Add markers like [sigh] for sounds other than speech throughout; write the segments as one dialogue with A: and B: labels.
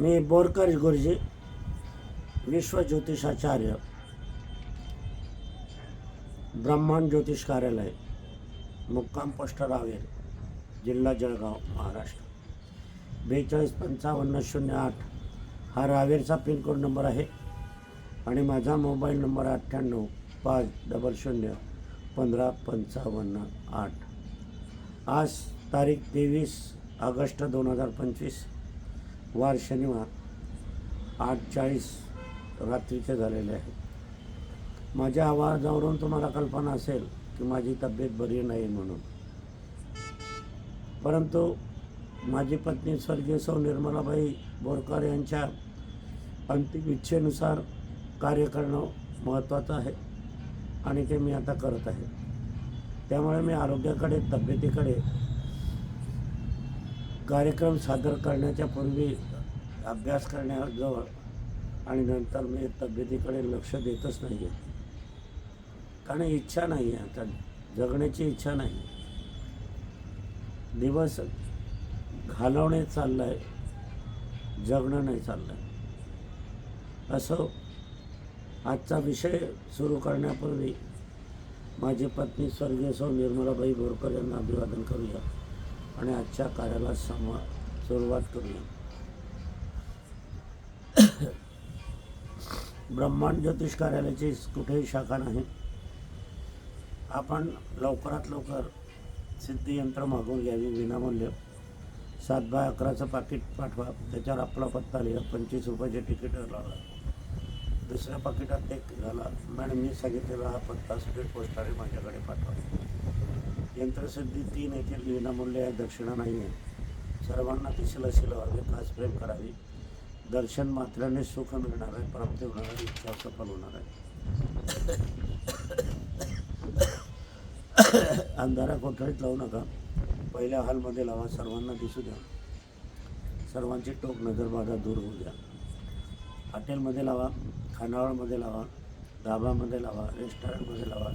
A: मी बोरकर गुरुजी विश्व ज्योतिषाचार्य ब्रह्मांड ज्योतिष कार्यालय मुक्काम पोस्ट रावेर जिल्हा जळगाव महाराष्ट्र. बेचाळीस पंचावन्न शून्य आठ हा रावेरचा पिनकोड नंबर आहे आणि माझा मोबाईल नंबर अठ्ठ्याण्णव पाच डबल शून्य पंधरा पंचावन्न आठ. आज तारीख तेवीस ऑगस्ट दोन हजार पंचवीस. वार शनिवार आठ चाळीस रात्रीचे झालेले आहे. माझ्या आवाजावरून तुम्हाला कल्पना असेल की माझी तब्येत बरी नाही म्हणून. परंतु माझी पत्नी स्वर्गीय सौ निर्मलाबाई बोरकर यांच्या अंतिम इच्छेनुसार कार्य करणं महत्त्वाचं आहे आणि ते मी आता करत आहे. त्यामुळे मी आरोग्याकडे तब्येतीकडे कार्यक्रम सादर करण्याच्या पूर्वी अभ्यास करण्याजवळ आणि नंतर मी तब्येतीकडे लक्ष देतच नाही आहे कारण इच्छा नाही आहे आता. जगण्याची इच्छा नाही. दिवस घालवणे चाललं आहे जगणं नाही चाललं आहे असं आजचा विषय सुरू करण्यापूर्वी माझी पत्नी स्वर्गीय सौ निर्मलाबाई बोरकर यांना अभिवादन करूया. आणि आजच्या कार्याला समा सुरुवात करूया. ब्रह्मांड ज्योतिष कार्यालयाची कुठेही शाखा नाही. आपण लवकरात लवकर सिद्धियंत्र मागून घ्यावी विनामूल्य. सात बाय अकराचं पाकिट पाठवा त्याच्यावर आपला पत्ता लिहा पंचवीस रुपयाचे तिकीट लावा दुसऱ्या पाकिटात एक झाला मॅडम मी सांगितलेला हा पत्ता स्पीड पोस्टाने माझ्याकडे पाठवा. यंत्रसिद्धी तीन येथील विनामूल्य आहे दक्षिणा नाही आहे. सर्वांना दिसेल असेल हवे खास प्रेम करावी. दर्शन मात्राने सुख मिळणार आहे प्राप्ती होणार आहे इच्छा सफल होणार आहे. अंधारा कोठडीत लावू नका. पहिल्या हॉलमध्ये लावा सर्वांना दिसू द्या. सर्वांची टोक नजरबाधा दूर होऊ द्या. हॉटेलमध्ये लावा खानावळमध्ये लावा धाबामध्ये लावा रेस्टॉरंटमध्ये लावा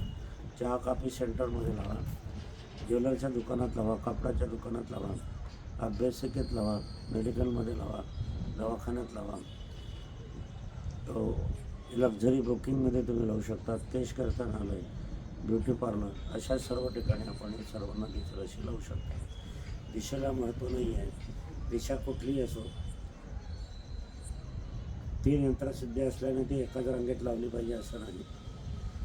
A: चहा कॉफी सेंटरमध्ये लावा. ज्वेलरच्या दुकानात लावा कापडाच्या दुकानात लावा अभ्यासिकेत लावा मेडिकलमध्ये लावा दवाखान्यात लावा. तो लक्झरी बुकिंगमध्ये तुम्ही लावू शकता केश करतानालय ब्युटी पार्लर अशा सर्व ठिकाणी आपण हे सर्वांना दिसेल अशी लावू शकता. दिशेला महत्त्व नाही आहे. दिशा कुठलीही असो. ती यंत्रसिद्धी असल्याने ती एकाच रंगेत लावली पाहिजे असं नाही.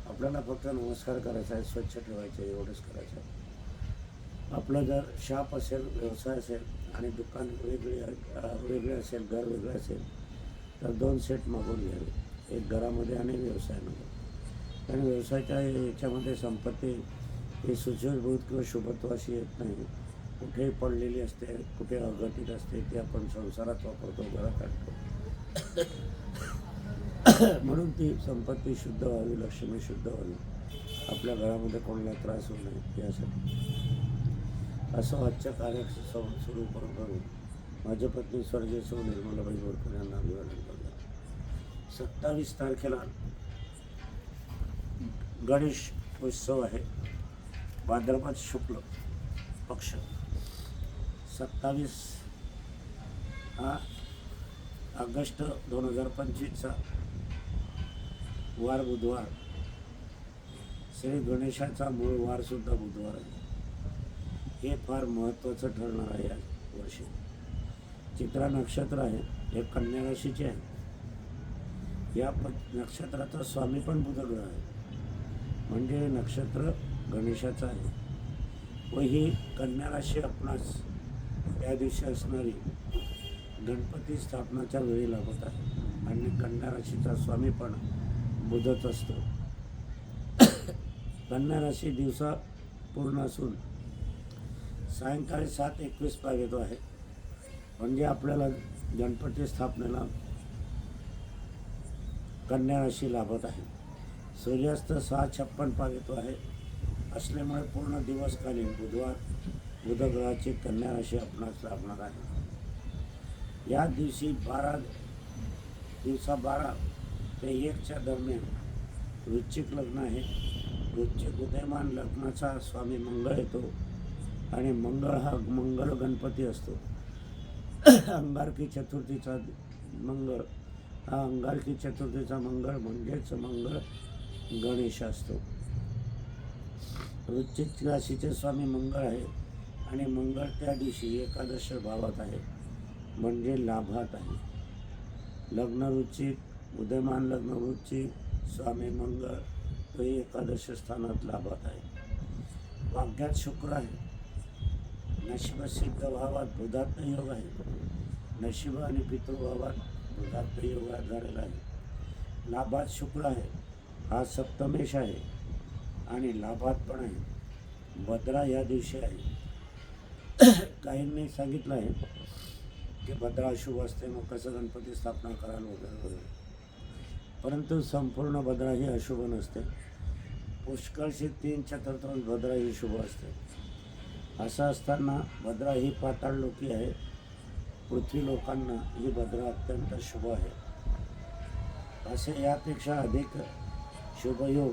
A: आपल्याला फक्त नमस्कार करायचा आहे स्वच्छ ठेवायचं आहे एवढंच करायचं आहे. आपलं जर शाप असेल व्यवसाय असेल आणि दुकान वेगळे वेगळे असेल घर वेगळं असेल तर दोन सेट मागून घ्यावे. एक घरामध्ये आणि व्यवसायामध्ये. कारण व्यवसायाच्या याच्यामध्ये संपत्ती ही सुशोभूत किंवा शुभत्वाशी येत नाही. कुठेही पडलेली असते कुठे अघटित असते ती आपण संसारात वापरतो घरात आणतो. म्हणून ती संपत्ती शुद्ध व्हावी लक्ष्मी शुद्ध व्हावी. आपल्या घरामध्ये कोणाला त्रास होऊ नये यासाठी. असं आजच्या कार्य सं- सुरू करून करून माझ्या पत्नी स्वर्गीय सौ निर्मलाबाई बोरकर यांना अभिवादन करतो. सत्तावीस तारखेला गणेश उत्सव आहे. भाद्रपद शुक्ल पक्ष. सत्तावीस हा ऑगस्ट दोन हजार पंचवीसचा वार बुधवार. श्री गणेशाचा मूळ वारसुद्धा बुधवार आहे. हे फार महत्त्वाचं ठरणार आहे या वर्षी. चित्रा नक्षत्र आहे हे कन्या राशीचे आहे. या प नक्षत्राचा स्वामी पण बुधग्रह आहे. म्हणजे नक्षत्र गणेशाचं आहे. व ही कन्या राशी आपणास त्या दिवशी असणारी गणपती स्थापनाच्या वेळी लागत आहे. आणि कन्या राशीचा स्वामी पण बुधच असतो. [coughs] कन्या राशी दिवसा पूर्ण असून सायंकाळी सात एकवीस पाव येतो आहे. म्हणजे आपल्याला गणपती स्थापनेला कन्या राशी लाभत आहे. सूर्यास्त सहा छप्पन पाव येतो आहे. असल्यामुळे पूर्ण दिवसकालीन बुधवार बुधग्रहाची कन्या राशी आपणास लाभणार आहे. या दिवशी बारा दिवसा बारा ते एकच्या दरम्यान वृश्चिक लग्न आहे. वृश्चिक उदयमान लग्नाचा स्वामी मंगळ येतो. आणि मंगळ हा मंगळ गणपती असतो. अंगारकी चतुर्थीचा मंगळ हा अंगारकी चतुर्थीचा मंगळ म्हणजेच मंगळ गणेश असतो. वृश्चिक राशीचे स्वामी मंगळ आहे आणि मंगळ त्या दिवशी एकादश भावात आहे म्हणजे लाभात आहे. लग्न वृश्चिक उदयमान लग्न वृश्चिक स्वामी मंगळ तो एकादश स्थानात लाभात आहे. वाक्यात शुक्र आहे. नशिबसिद्ध भावात बुधात्म योग आहे. नशिब आणि पितृभावात बुधात्म योग झालेला आहे. लाभात शुक्र आहे. हा सप्तमेश आहे. आणि लाभात पण आहे. भद्रा या दिवशी आहे. काहींनी सांगितलं आहे की भद्रा अशुभ असते मग कसं गणपती स्थापना कराल वगैरे वगैरे. परंतु संपूर्ण भद्रा ही अशुभ नसते. पुष्कळशी तीन चतुर्थांश भद्रा ही शुभ असते. असं असताना भद्रा ही पाताळ लोकी आहे. पृथ्वी लोकांना ही भद्रा अत्यंत शुभ आहे. असे यापेक्षा अधिक शुभयोग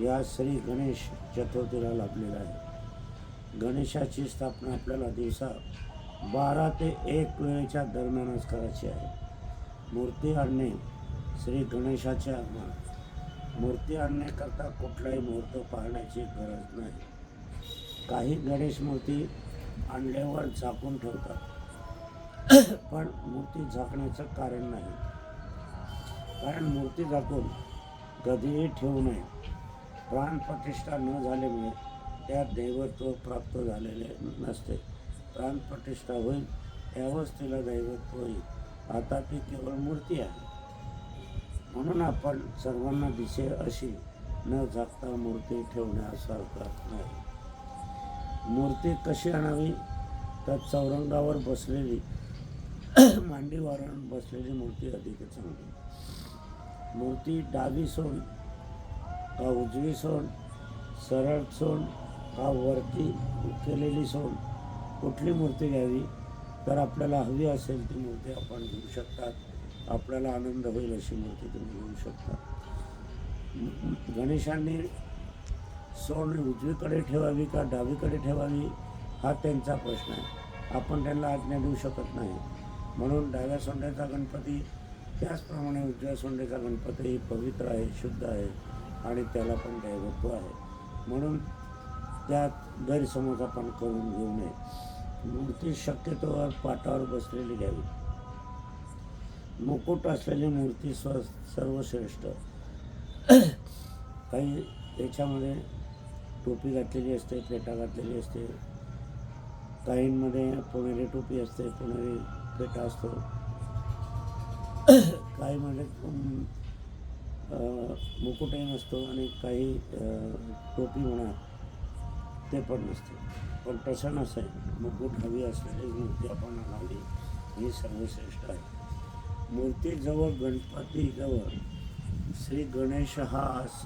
A: या श्री गणेश चतुर्थीला लाभलेला आहे. गणेशाची स्थापना आपल्याला दिवसा बारा ते एक वेळेच्या दरम्यानच करायची आहे. मूर्ती आणणे श्री गणेशाचे आगमन मूर्ती आणण्याकरता कुठलाही मुहूर्त पाहण्याची गरज नाही. काही गणेश मूर्ती आणल्यावर झाकून ठेवतात. पण मूर्ती झाकण्याचं कारण नाही. कारण मूर्ती झाकून कधीही ठेवू नये. प्राणप्रतिष्ठा न झाल्यामुळे त्या दैवत्व प्राप्त झालेले नसते. प्राणप्रतिष्ठा होईल त्यावरच तिला दैवत्व होईल. आता ती केवळ मूर्ती आहे. म्हणून आपण सर्वांना दिसे अशी न झाकता मूर्ती ठेवण्यासारखं नाही. मूर्ती कशी आणावी? तर चौरंगावर बसलेली मांडीवर बसलेली मूर्ती अधिक चांगली. मूर्ती डावी सोड का उजवी सोड सरळ सोड का वरती केलेली सोड? कुठली मूर्ती घ्यावी? तर आपल्याला हवी असेल ती मूर्ती आपण घेऊ शकतात. आपल्याला आनंद होईल अशी मूर्ती तुम्ही घेऊ शकता. गणेशांनी सोंड उजवीकडे ठेवावी का डावीकडे ठेवावी हा त्यांचा प्रश्न आहे. आपण त्यांना आज्ञा देऊ शकत नाही. म्हणून डाव्या सोंड्याचा गणपती त्याचप्रमाणे उजव्या सोंडेचा गणपती पवित्र आहे शुद्ध आहे आणि त्याला पण दैवत्व आहे. म्हणून त्यात गैरसमज आपण करून घेऊ नये. मूर्ती शक्यतो पाटावर बसलेली घ्यावी. मुकुट असलेली मूर्ती स्व सर्वश्रेष्ठ. [clears throat] काही याच्यामध्ये टोपी घातलेली असते फेटा घातलेली असते. काहींमध्ये पुणेरी टोपी असते पुणेरी फेटा असतो. काहीमध्ये मुकुटही नसतो आणि काही टोपी म्हणा ते पण नसते. पण तसं नसेल मुकुट हवी असलेली मूर्ती आपण आणावी ही सर्वश्रेष्ठ आहे. मूर्तीजवळ गणपतीजवळ श्री गणेश हा अस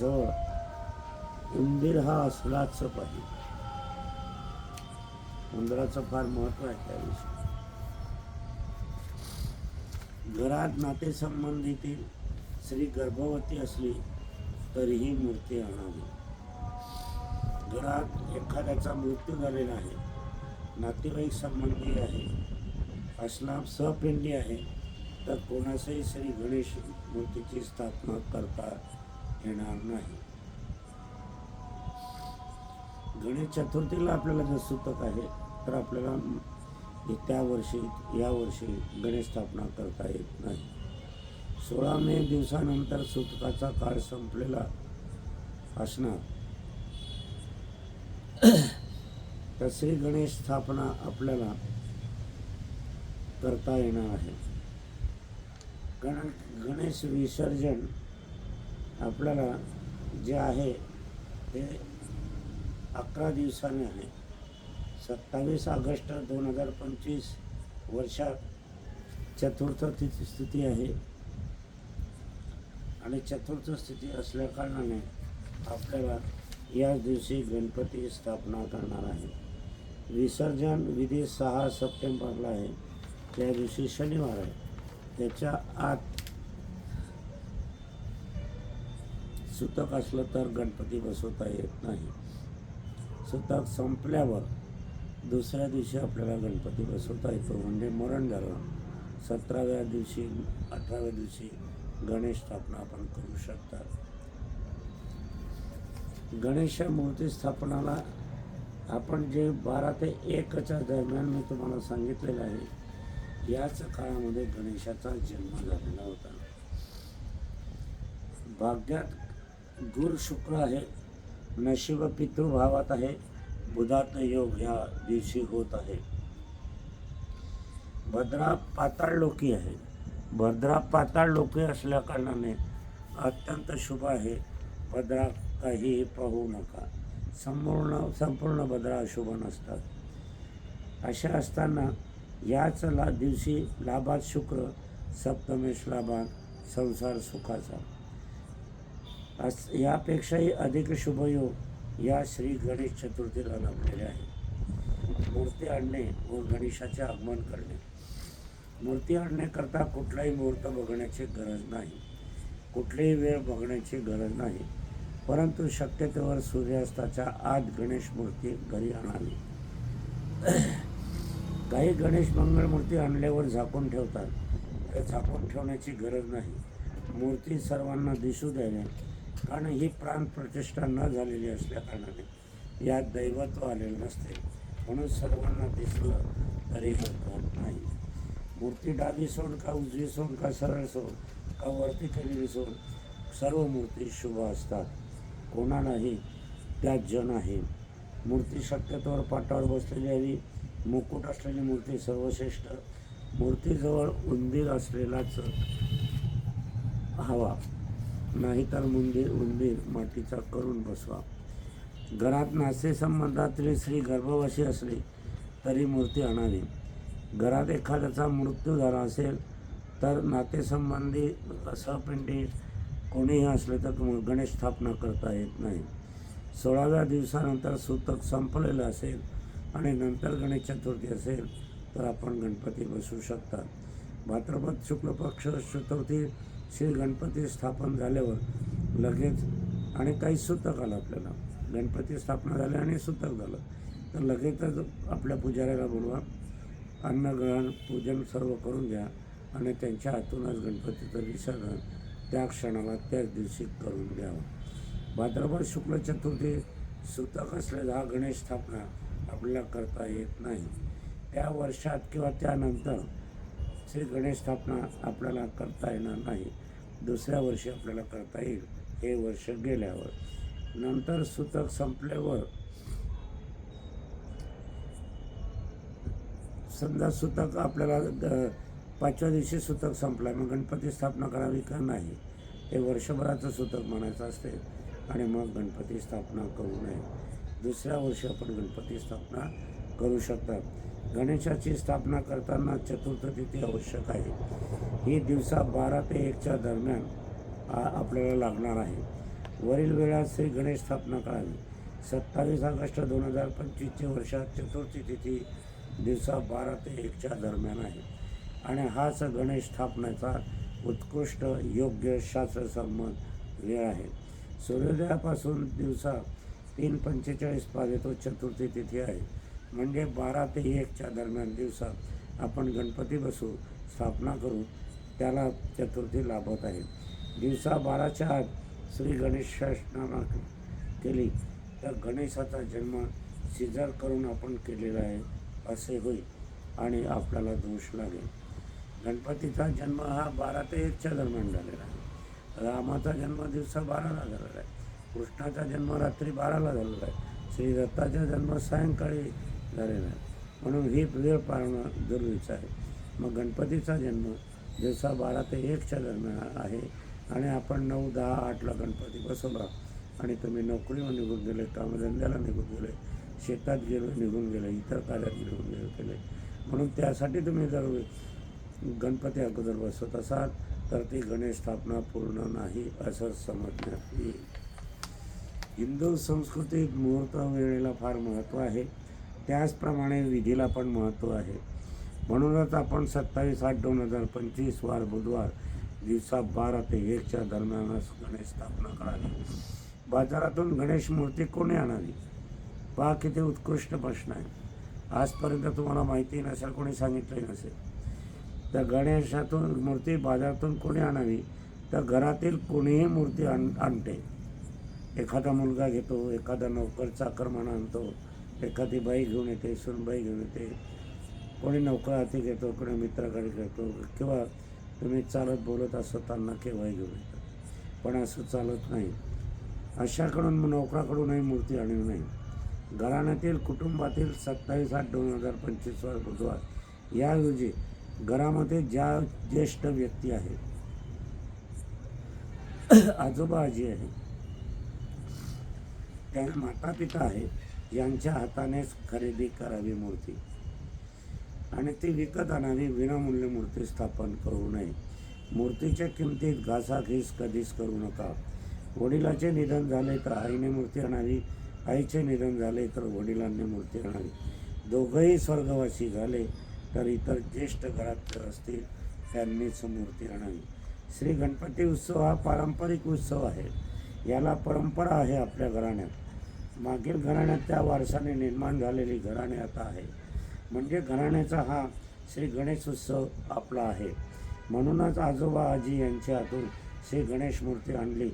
A: जवळ उंदीर हा असलाच पाहिजे. उंदराचं फार महत्त्व आहे त्या दिवशी. घरात नातेसंबंधीतील स्त्री गर्भवती असली तरीही मूर्ती आणावी. घरात एखाद्याचा मृत्यू झालेला आहे नातेवाईक संबंधी आहे असला सहपिंडी आहे तर कोणासही श्री गणेश मूर्तीची स्थापना करता येणार नाही. गणेश चतुर्थीला आपल्याला जर सुतक आहे तर आपल्याला त्या वर्षी या वर्षी गणेश स्थापना करता येत नाही. सोळा मे दिवसानंतर सुतकाचा काळ संपलेला असणार. तर श्री गणेश स्थापना आपल्याला करता येणार आहे. गण गणेश विसर्जन आपल्याला जे आहे ते अकरा दिवसाने आहे सत्तावीस ऑगस्ट दोन हजार पंचवीस वर्षात चतुर्थ तिथी स्थिती आहे. आणि चतुर्थ स्थिती असल्याकारणाने आपल्याला याच दिवशी गणपती स्थापना करणार आहे. विसर्जन विधी सहा सप्टेंबरला आहे. त्या दिवशी शनिवार आहे. त्याच्या आत सुतक असलं तर गणपती बसवता येत नाही. सुतक संपल्यावर दुसऱ्या दिवशी आपल्याला गणपती बसवता येतो. म्हणजे मरण झालं सतराव्या दिवशी अठराव्या दिवशी गणेश स्थापना आपण करू शकता. गणेशा मूर्ती स्थापनाला आपण जे बारा ते एकच्या दरम्यान मी तुम्हाला सांगितलेलं आहे याच काळामध्ये गणेशाचा जन्म झालेला होता. भाग्यात गुर शुक्र आहे. नशीब पितृभावात आहे. बुधात योग ह्या दिवशी होत आहे. भद्रा पाताळ लोकी आहे. भद्रा पाताळ लोकी असल्या कारणाने अत्यंत शुभ आहे. भद्रा काहीही पाहू नका. संपूर्ण संपूर्ण भद्रा अशुभ नसतात. अशा असताना याच ला दिवशी लाभात शुक्र सप्तमेश लाभात संसार सुखाचा. अस यापेक्षाही अधिक शुभयोग या श्री गणेश चतुर्थीला लाभलेले आहे. मूर्ती आणणे व गणेशाचे आगमन करणे. मूर्ती आणण्याकरता कुठलाही मुहूर्त बघण्याची गरज नाही. कुठलीही वेळ बघण्याची गरज नाही. परंतु शक्यतेवर सूर्यास्ताच्या आत गणेश मूर्ती घरी आणावी. काही गणेश मंगळ मूर्ती आणल्यावर झाकून ठेवतात. ते झाकून ठेवण्याची गरज नाही. मूर्ती सर्वांना दिसू द्याव्या कारण ही प्राण प्रतिष्ठा न झालेली असल्याकारणाने यात दैवत्व आलेलं नसते. म्हणून सर्वांना दिसलं तरी हरकत नाही. मूर्ती डावी सोड का उजवी सोड का सरळ सोड का वरती केलेली सोड सर्व मूर्ती शुभ असतात. कोणालाही त्यात जन आहे. मूर्ती शक्यतोवर पाटावर बसलेली हवी. मुकुट असलेली मूर्ती सर्वश्रेष्ठ. मूर्तीजवळ उंदीर असलेलाच हवा. नाहीतर मुंदीर उंदीर मातीचा करून बसवा. घरात नातेसंबंधातली स्त्री गर्भवशी असली तरी मूर्ती आणावी. घरात एखाद्याचा मृत्यू झाला असेल तर नातेसंबंधी सहपिंडी कोणीही असले तर गणेश स्थापना करता येत नाही. सोळाव्या दिवसानंतर सूतक संपलेलं असेल आणि नंतर गणेश चतुर्थी असेल तर आपण गणपती बसवू शकता. भाद्रपद शुक्ल पक्ष चतुर्थी श्री गणपती स्थापन झाल्यावर लगेच आणि काही सुतक आलं आपल्याला. गणपती स्थापना झाली आणि सुतक झालं. तर लगेचच आपल्या पुजाऱ्याला बोलवा अन्नग्रहण पूजन सर्व करून घ्या आणि त्यांच्या हातूनच गणपतीचं विसर्जन त्या क्षणाला त्याच दिवशी करून घ्यावं. भाद्रपद शुक्ल चतुर्थी सुतक असलेला हा गणेश स्थापना आपल्याला करता येत नाही. त्या वर्षात किंवा त्यानंतर श्री गणेश स्थापना आपल्याला करता येणार नाही. दुसऱ्या वर्षी आपल्याला करता येईल. हे वर्ष गेल्यावर. नंतर सुतक संपल्यावर समजा सुतक आपल्याला पाचव्या दिवशी सुतक संपला मग गणपती स्थापना करावी का नाही? हे वर्षभराचं सुतक म्हणायचं असते आणि मग गणपती स्थापना करू नये. दुसऱ्या वर्षी आपण गणपती स्थापना करू शकतात गणेशाची स्थापना करताना चतुर्थ तिथी आवश्यक आहे. ही दिवसा बारा ते एकच्या दरम्यान आपल्याला लागणार आहे. वरील वेळात श्री गणेश स्थापना करावी. सत्तावीस ऑगस्ट दोन हजार पंचवीसच्या वर्षात चतुर्थी तिथी दिवसा बारा ते एकच्या दरम्यान आहे. आणि हाच गणेश स्थापनेचा उत्कृष्ट योग्य शास्त्रसंमत वेळ आहे. सूर्योदयापासून दिवसा तीन पंचेचाळीस पाजेतो चतुर्थी तिथी आहे. म्हणजे बारा ते एकच्या दरम्यान दिवसा आपण गणपती बसू स्थापना करू त्याला चतुर्थी लाभत आहे. दिवसा बाराच्या आत श्री गणेश स्नाना केली. तर गणेशाचा जन्म सिजर करून आपण केलेला आहे असे होईल आणि आपल्याला दोष लागेल. गणपतीचा जन्म हा बारा ते एकच्या दरम्यान झालेला आहे. रामाचा जन्म दिवसा बाराला झालेला आहे. कृष्णाचा जन्म रात्री बाराला झालेला आहे. श्री दत्ताचा जन्म सायंकाळी झालेला आहे. म्हणून ही वेळ पाळणं जरुरीचं आहे. मग गणपतीचा जन्म दिवसा बारा ते एकच्या दरम्यान आहे आणि आपण नऊ दहा आठला गणपती बसवला आणि तुम्ही नोकरीवर निघून गेले कामधंद्याला निघून गेले शेतात गेलो निघून गेले इतर कार्यात निघून गेले. केले म्हणून त्यासाठी तुम्ही जर गणपती अगोदर बसवत असाल तर ती गणेश स्थापना पूर्ण नाही असं समजण्यात येईल. हिंदू संस्कृतीत मुहूर्त वेळेला फार महत्त्व आहे. त्याचप्रमाणे विधीला पण महत्त्व आहे. म्हणूनच आपण सत्तावीस आठ दोन हजार पंचवीस वार बुधवार दिवसा बारा ते एकच्या दरम्यानच गणेश स्थापना करावी. बाजारातून गणेश मूर्ती कोणी आणावी? पहा किती उत्कृष्ट प्रश्न आहे. आजपर्यंत तुम्हाला माहिती नसेल कोणी सांगितलंही नसेल. तर गणेशातून मूर्ती बाजारातून कोणी आणावी? तर घरातील कोणीही मूर्ती आण आणते. एखादा मुलगा घेतो एखादा नोकर चाकरमाना आणतो एखादी बाई घेऊन येते सुनबाई घेऊन येते कोणी नौकर हाती घेतो कोणी मित्राकडे घेतो किंवा तुम्ही चालत बोलत असताना केव्हाही घेऊन येतात पण असं चालत नाही. अशाकडून नोकराकडूनही मूर्ती आणू नाही. घराण्यातील कुटुंबातील सत्तावीस आठ दोन हजार पंचवीसवर बुधवार याऐवजी घरामध्ये ज्या ज्येष्ठ व्यक्ती आहेत आजोबा आजी आहे त्या माता पिता आहेत यांच्या हातानेच खरेदी करावी मूर्ती. आणि ती विकत आणावी विनामूल्य मूर्ती स्थापन करू नये. मूर्तीच्या किमतीत घासाघीस कधीच करू नका. वडिलाचे निधन झाले तर आईने मूर्ती आणावी आईचे निधन झाले तर वडिलांनी मूर्ती आणावी. दोघंही स्वर्गवासी झाले तर इतर ज्येष्ठ घरात असतील त्यांनीच मूर्ती आणावी. श्री गणपती उत्सव हा पारंपरिक उत्सव आहे. याला परंपरा आहे आपल्या घराण्यात. मागील घराण्यात त्या वारसाने निर्माण झालेली घराणे आता आहे. म्हणजे घराण्याचा हा श्री गणेश उत्सव आपला आहे. म्हणूनच आजोबा आजी यांच्या हातून श्री गणेश मूर्ती आणली.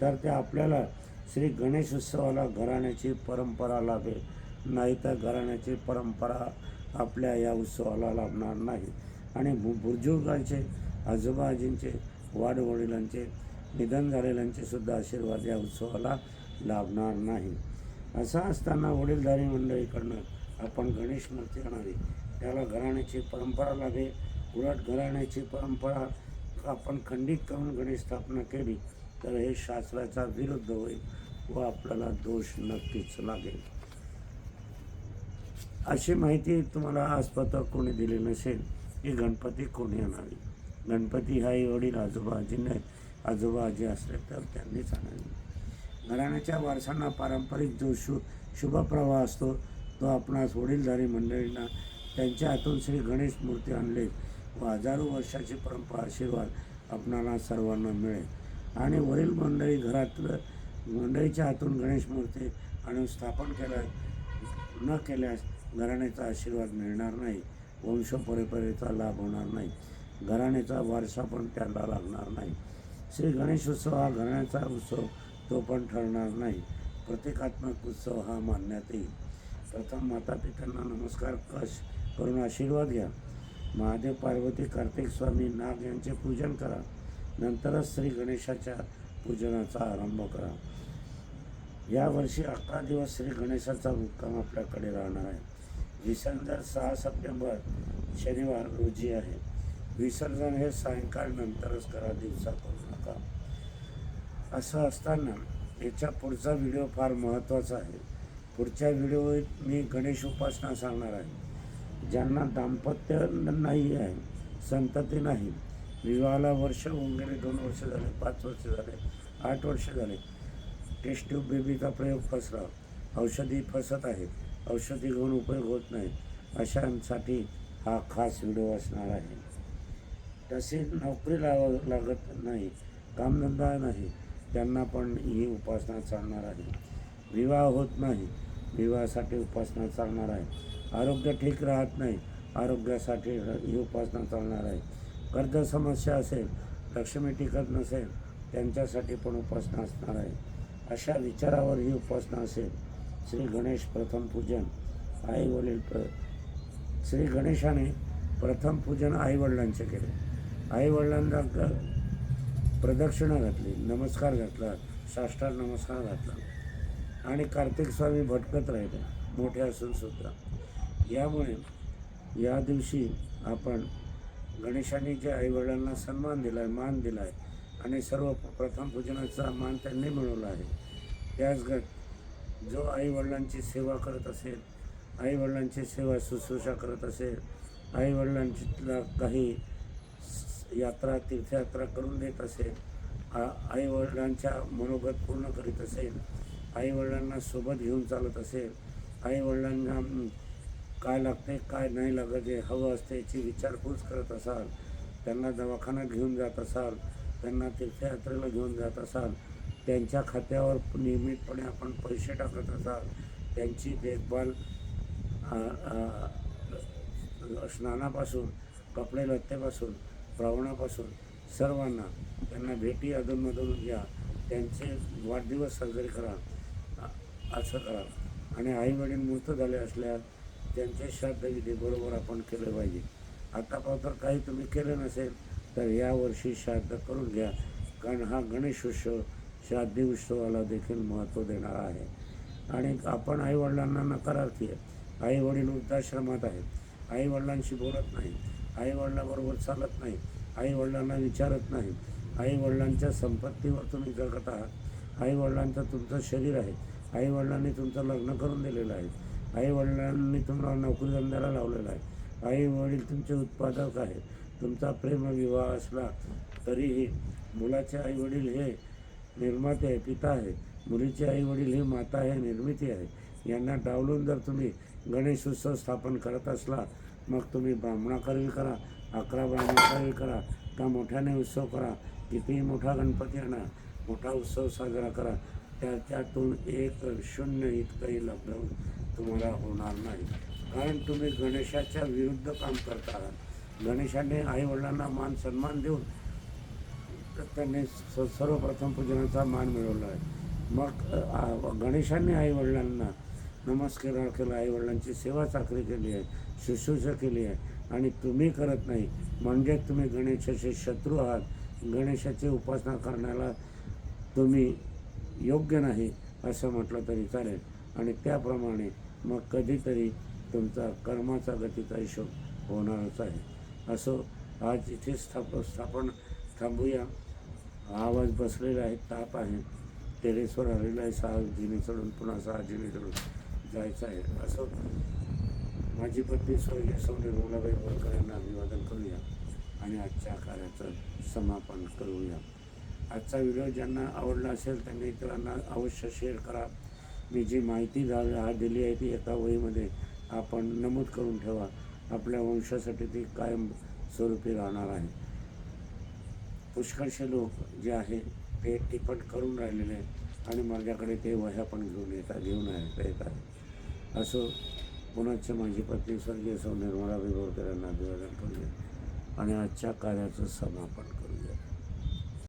A: तर ते आपल्याला श्री गणेश उत्सवाला घराण्याची परंपरा लाभेल. नाही तर घराण्याची परंपरा आपल्या या उत्सवाला लाभणार नाही. आणि बु- बुजुर्गांचे आजोबा आजींचे वाडवडिलांचे निधन झालेल्यांचे सुद्धा आशीर्वाद या उत्सवाला लाभणार नाही. असं असताना वडीलधारी मंडळीकडनं आपण गणेश मूर्ती आणावी. त्याला घराण्याची परंपरा लागेल उलट घराण्याची परंपरा आपण खंडित करून गणेश स्थापना केली तर हे शास्त्राचा विरुद्ध होईल व आपल्याला दोष नक्कीच लागेल. अशी माहिती तुम्हाला आजपर्यंत कोणी दिली नसेल की गणपती कोणी आणावी? गणपती हा वडील आजोबा आजीने आजोबा आजी असले तर त्यांनीच आणावी. घराण्याच्या वारसांना पारंपरिक जो शु शुभप्रवाह असतो तो आपणास वडीलधारी मंडळींना त्यांच्या हातून श्री गणेश मूर्ती आणले. व हजारो वर्षाची परंपरा आशीर्वाद आपणाला सर्वांना मिळेल. आणि वरील मंडळी घरातलं मंडळीच्या हातून गणेश मूर्ती आणून स्थापन केल्या न केल्यास घराण्याचा आशीर्वाद मिळणार नाही. वंशपरंपरेचा लाभ होणार नाही. घराण्याचा वारसा पण त्याला लागणार नाही. श्री गणेश उत्सव हा घराण्याचा उत्सव तो पण ठरणार नाही. प्रतिकात्मक उत्सव हा मानण्यात येईल. प्रथम माता पित्यांना नमस्कार. कश करून आशीर्वाद घ्या. महादेव पार्वती कार्तिक स्वामी नाग यांचे पूजन करा. नंतरच श्री गणेशाच्या पूजनाचा आरंभ करा. यावर्षी अकरा दिवस श्री गणेशाचा मुक्काम आपल्याकडे राहणार आहे. विसर्जन सहा सप्टेंबर शनिवार रोजी आहे. विसर्जन हे सायंकाळ नंतरच करा दिवसा करू नका. असं असताना याच्या पुढचा व्हिडिओ फार महत्त्वाचा आहे. पुढच्या व्हिडिओत मी गणेश उपासना सांगणार आहे. ज्यांना दाम्पत्य नाही आहे संतती नाही विवाहाला वर्ष होऊन गेले दोन वर्ष झाले पाच वर्ष झाले आठ वर्ष झाले टेस्ट ट्यूब बेबीचा प्रयोग फसला औषधी फसत आहेत औषधी घेऊन उपयोग होत नाही अशांसाठी हा खास व्हिडिओ असणार आहे. तसेच नोकरी लाव लागत नाही कामधंदा नाही त्यांना पण ही उपासना चालणार आहे. विवाह होत नाही विवाहासाठी उपासना चालणार आहे. आरोग्य ठीक राहत नाही आरोग्यासाठी ही उपासना चालणार आहे. कर्ज समस्या असेल लक्ष्मी टिकत नसेल त्यांच्यासाठी पण उपासना असणार आहे. अशा विचारावर ही उपासना असेल. श्री गणेश प्रथम पूजन आई वडील प्र श्री गणेशाने प्रथम पूजन आईवडिलांचे केले. आईवडिलांना ग प्रदक्षिणा घातली नमस्कार घातला साष्टार नमस्कार घातला. आणि कार्तिक स्वामी भटकत राहिले मोठे असून सुद्धा. यामुळे या दिवशी आपण गणेशांनी जे आईवडिलांना सन्मान दिला आहे मान दिला आहे आणि सर्व प्रथम पूजनाचा मान त्यांनी मिळवला आहे. त्याच गट जो आईवडिलांची सेवा करत असेल आईवडिलांची सेवा शुश्रूषा करत असेल आईवडिलांची काही यात्रा तीर्थयात्रा करून देत असेल आ- आईवडिलांच्या मनोगत पूर्ण करीत असेल आईवडिलांना सोबत घेऊन चालत असेल आईवडिलांना काय लागते काय नाही लागत हे हवं असते याची विचारपूस करत असाल त्यांना दवाखान्यात घेऊन जात असाल त्यांना तीर्थयात्रेला घेऊन जात असाल त्यांच्या खात्यावर नियमितपणे आपण पैसे टाकत असाल त्यांची देखभाल स्नानापासून कपडे लत्तेपासून प्रवणापासून सर्वांना त्यांना भेटी अधूनमधून घ्या त्यांचे वाढदिवस साजरे करा. असं करा. आणि आईवडील मृत झाले असल्यास त्यांचे श्राद्धविधी बरोबर आपण केले पाहिजे. आतापर्यंत काही तुम्ही केलं नसेल तर यावर्षी श्राद्ध करून घ्या. कारण हा गणेश उत्सव श्राद्धी उत्सवाला देखील महत्त्व देणारा आहे. आणि आपण आईवडिलांना नकारार्थी आहे आईवडील वृद्धाश्रमात आहेत. आईवडिलांशी बोलत नाही. आईवडिलाबरोबर चालत नाही. आईवडिलांना विचारत नाही. आईवडिलांच्या संपत्तीवर तुम्ही जगत आहात. आईवडिलांचं तुमचं शरीर आहे. आईवडिलांनी तुमचं लग्न करून दिलेलं आहे. आईवडिलांनी तुम्हाला नोकरीधंद्याला लावलेला आहे. आईवडील तुमचे उत्पादक आहेत. तुमचा प्रेमविवाह असला तरीही मुलाचे आईवडील हे निर्माते आहे पिता आहे मुलीचे आईवडील ही माता आहे निर्मिती आहे यांना डावलून जर तुम्ही गणेश उत्सव स्थापन करत असला मग तुम्ही ब्राह्मणाकरवी करा अकरा ब्राह्मणाकरवी करा का मोठ्याने उत्सव करा कितीही मोठा गणपती आणा मोठा उत्सव साजरा करा. त्याच्यातून एक शून्य इतकंही लॉकडाऊन तुम्हाला होणार नाही. कारण तुम्ही गणेशाच्या विरुद्ध काम करता. आहात गणेशाने आईवडिलांना मान सन्मान देऊन तर त्यांनी स सर्वप्रथम पूजनाचा मान मिळवला. आहे मग गणेशाने गणेशांनी आईवडिलांना नमस्कार केला. आईवडिलांची सेवा चाकरी केली आहे शुश्रूषा केली आहे. आणि तुम्ही करत नाही म्हणजे तुम्ही गणेशाचे शत्रू आहात. गणेशाची उपासना करण्याला तुम्ही योग्य नाही असं म्हटलं तरी चालेल. आणि त्याप्रमाणे मग कधीतरी तुमचा कर्माचा गतीचा हिशोब होणारच आहे. असो आज इथे स्थाप स्थापन थांबूया. आवाज बसलेला आहे ताप आहे. टेरेसवर आलेला आहे सहा जिने चढून पुन्हा सहा जिने चढून जायचं आहे. असं माझी पत्नी स्वर्गीय सौ रुग्णाबाई बोरकर यांना अभिवादन करूया आणि आजच्या कार्याचं समापन करूया. आजचा व्हिडिओ ज्यांना आवडला असेल त्यांनी इतरांना अवश्य शेअर करा. मी जी माहिती झाली हा दिली आहे ती एका वहीमध्ये आपण नमूद करून ठेवा. आपल्या वंशासाठी ती कायम स्वरूपी राहणार आहे. पुष्कळशे लोक जे आहे ते टिपट करून राहिलेले आहेत आणि माझ्याकडे ते वह्या पण घेऊन येतात घेऊन आहे येत आहे. असो पुनश्च माझी पत्नी स्वर्गीय सौ निर्मला विभोरकर यांना अभिवादन करूया. आणि आजच्या कार्याचं समापन करू